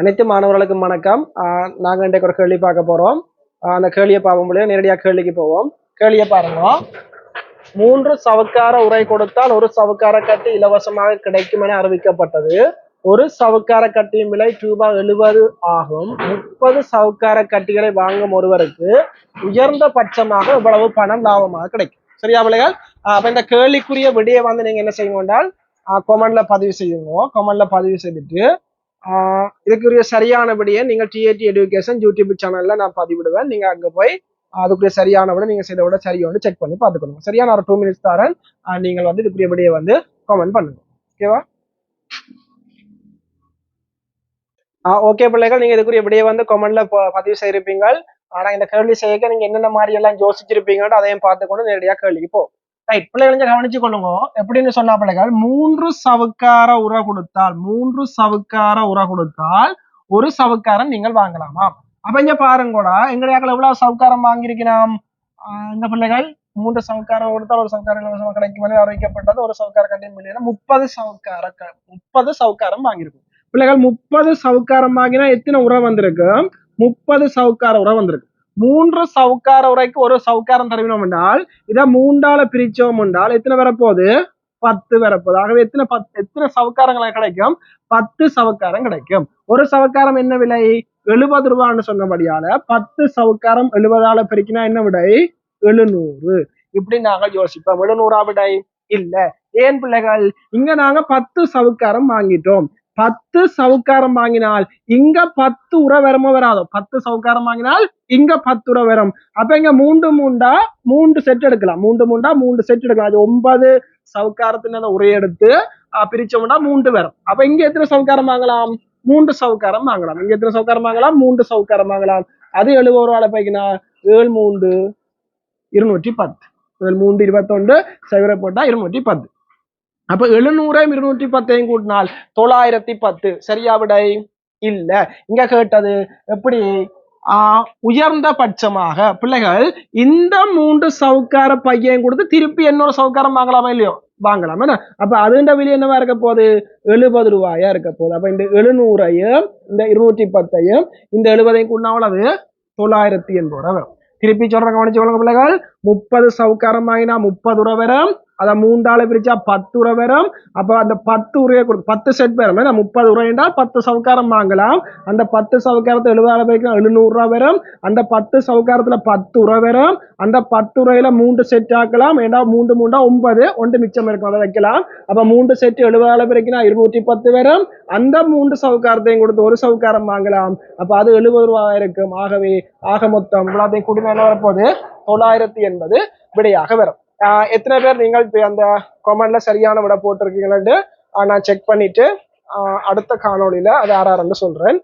அனைத்து மாணவர்களுக்கும் வணக்கம். ஆஹ் நாங்க இன்றைக்கு ஒரு கேள்வி பார்க்க போறோம். ஆஹ் அந்த கேள்வியை பார்க்க முடியும் நேரடியாக கேள்விக்கு போவோம். கேள்வியை பாருங்க. மூன்று சவுக்கார உரை கொடுத்தால் ஒரு சவுக்கார கட்டி இலவசமாக கிடைக்கும் என அறிவிக்கப்பட்டது. ஒரு சவுக்கார கட்டியின் விலை ரூபாய் எழுபது ஆகும். முப்பது சவுக்கார கட்டிகளை வாங்கும் ஒருவருக்கு உயர்ந்த பட்சமாக இவ்வளவு பணம் லாபமாக கிடைக்கும்? சரியா பிள்ளைகள்? ஆஹ் அப்ப இந்த கேள்விக்குரிய விடிய வந்து நீங்க என்ன செய்யுங்க என்றால் கொமெண்ட்ல பதிவு செய்யுங்க. கொமெண்ட்ல பதிவு செய்துட்டு இதுக்குரிய சரியானபடியே நீங்கள் டிஏடி எஜுகேஷன் யூடியூப் சேனல்ல நான் பதிவிடுவேன். நீங்க அங்க போய் அதுக்குரிய சரியான விட நீங்க செய்த விட சரியோன்னு செக் பண்ணி பார்த்துக்கணும். சரியான ஒரு டூ மினிட்ஸ் தரேன். நீங்கள் வந்து இதுக்குரிய வந்து கமெண்ட் பண்ணுங்க. ஓகேவா ஓகே பிள்ளைகள் நீங்க இதுக்குரிய வந்து கமெண்ட்ல பதிவு செய்யிருப்பீங்க ஆனா இந்த கேள்வி செய்ய நீங்க என்னென்ன மாதிரி எல்லாம் யோசிச்சிருப்பீங்கன்னு அதையும் பார்த்துக்கொண்டு நேரடியாக கேள்விக்கு போ ரைட் பிள்ளைகள் கவனிச்சு கொள்ளுங்க எப்படின்னு சொன்னா பிள்ளைகள் மூன்று சவுக்கார உரை கொடுத்தால் மூன்று சவுக்கார உரை கொடுத்தால் ஒரு சவுக்காரம் நீங்கள் வாங்கலாமா? அப்ப இங்க பாருங்கடா எங்கடையாக்கள் எவ்வளவு சவுக்காரம் வாங்கியிருக்கிறோம்? ஆஹ் இந்த பிள்ளைகள் மூன்று சவுக்காரம் கொடுத்தால் ஒரு சவுக்காரம் இலவசமாக கிடைக்கும் மேலே அறிவிக்கப்பட்டது ஒரு சவுக்கார கட்டியம் இல்லைன்னா முப்பது சவுக்கார க- முப்பது சவுக்காரம் வாங்கியிருக்கும். பிள்ளைகள் முப்பது சவுக்காரம் வாங்கினா எத்தனை உரம் வந்திருக்கு? முப்பது சவுக்கார உரம் வந்திருக்கு. மூன்று சவுக்கார உரைக்கு ஒரு சவுக்காரம் தருவினோம் என்றால் இதை மூன்றால பிரிச்சோம் என்றால் எத்தனை வரப்போகுது? பத்து வரப்போகுது. ஆகவே எத்தனை பத்து எத்தனை சவுக்காரங்களை கிடைக்கும்? பத்து சவுக்காரம் கிடைக்கும். ஒரு சவுக்காரம் என்ன விலை எழுபது ரூபான்னு சொன்னபடியால பத்து சவுக்காரம் எழுபதால பெருக்கினா என்ன விடை? எழுநூறு. இப்படி நாங்க யோசிப்போம். எழுநூறா விடை? இல்ல. ஏன் பிள்ளைகள்? இங்க நாங்க பத்து சவுக்காரம் வாங்கிட்டோம். பத்து சவுக்காரம் வாங்கினால் இங்க பத்து உரை வரமோ வராதோ? பத்து சவுக்காரம் வாங்கினால் இங்க பத்து உரை வரும். அப்ப இங்க மூன்று மூண்டா மூன்று செட் எடுக்கலாம். மூன்று மூண்டா மூன்று செட் எடுக்கலாம். அது ஒன்பது சவுக்காரத்தின் அந்த உரை எடுத்து பிரிச்சோம்னா மூன்று வரும். அப்ப இங்க எத்தனை சவுக்காரம் வாங்கலாம்? மூன்று சவுக்காரம் வாங்கலாம். இங்க எத்தனை சவுக்காரம் வாங்கலாம்? மூன்று சவுக்காரம் வாங்கலாம். அது எழுபது ரூபாய் பைக்கினா ஏழு மூன்று இருநூற்றி பத்து. ஏழு மூன்று இருபத்தொன்று சைவரை போட்டா இருநூற்றி பத்து. அப்ப எழுநூறையும் இருநூற்றி பத்தையும் கூட்டினால் தொள்ளாயிரத்தி பத்து சரியா விடை? இல்ல. இங்க கேட்டது எப்படி? ஆஹ் உயர்ந்த பட்சமாக. பிள்ளைகள் இந்த மூன்று சவுக்கார பையன் கொடுத்து திருப்பி இன்னொரு சவுக்காரம் வாங்கலாமா இல்லையோ? வாங்கலாம் என்ன? அப்ப அதுண்ட விலை என்னவா இருக்க போகுது? எழுபது ரூபாயா இருக்க போகுது. அப்ப இந்த எழுநூறையும் இந்த இருநூற்றி பத்தையும் இந்த எழுபதையும் கூட்டினா அவ்வளவு தொள்ளாயிரத்தி எண்பது ரூபா வரும். திருப்பி சொல்றேன் கவனிச்சு கொள்ளுங்க பிள்ளைகள். முப்பது சவுக்காரம் வாங்கினா முப்பது ரூபா வரும். அதை மூன்றால பிரிச்சா பத்து ரூபா வரும் அப்ப அந்த பத்து உரையை கொடு பத்து செட் வரும் ஏன்னா முப்பது என்றால் பத்து சவுக்காரம் வாங்கலாம். அந்த பத்து சவுக்காரத்தை எழுபதால பிரிக்கலாம் எழுநூறு ரூபா வரும் அந்த பத்து சவுக்காரத்துல பத்து ரூபா வரும் அந்த பத்து உரையில மூன்று செட் ஆக்கலாம். ஏண்டா மூன்று மூன்றா ஒன்பது? ஒன்று மிச்சம் இருக்கும். அதை வைக்கலாம். அப்ப மூன்று செட் எழுபதால பிரிக்கினா இருநூற்றி பத்து வரும் அந்த மூன்று சவுக்காரத்தையும் கொடுத்து ஒரு சவுக்காரம் வாங்கலாம். அப்ப அது எழுபது ரூபா இருக்கும். ஆகவே ஆக மொத்தம் இவ்வளோத்தையும் கூட்டி மேல வரப்போது தொள்ளாயிரத்தி எண்பது விடையாக வரும். எத்தனை பேர் நீங்கள் அந்த கொமெண்ட்ல சரியான விட போட்டிருக்கீங்களான்ட்டு நான் செக் பண்ணிட்டு அடுத்த காணொலியில அது யாராருன்னு சொல்றேன்.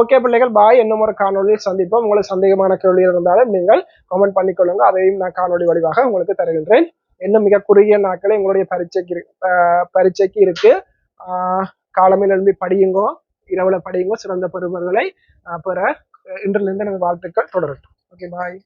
ஓகே பிள்ளைகள் பாய் இன்னும் ஒரு காணொளியில் சந்திப்போம். உங்களுக்கு சந்தேகமான கேள்வி இருந்தாலும் நீங்கள் கமெண்ட் பண்ணிக்கொள்ளுங்க. அதையும் நான் காணொளி வடிவாக உங்களுக்கு தருகின்றேன். இன்னும் மிக குறுகிய நாட்களே உங்களுடைய பரீட்சைக்கு பரீட்சைக்கு இருக்கு. காலமையில் எழும்பி படியுங்கோ இரவுல படியுங்கோ சிறந்த பெறுவர்களை பெற இன்றிலிருந்து நம்ம வாழ்த்துக்கள் தொடரட்டும். Okay bye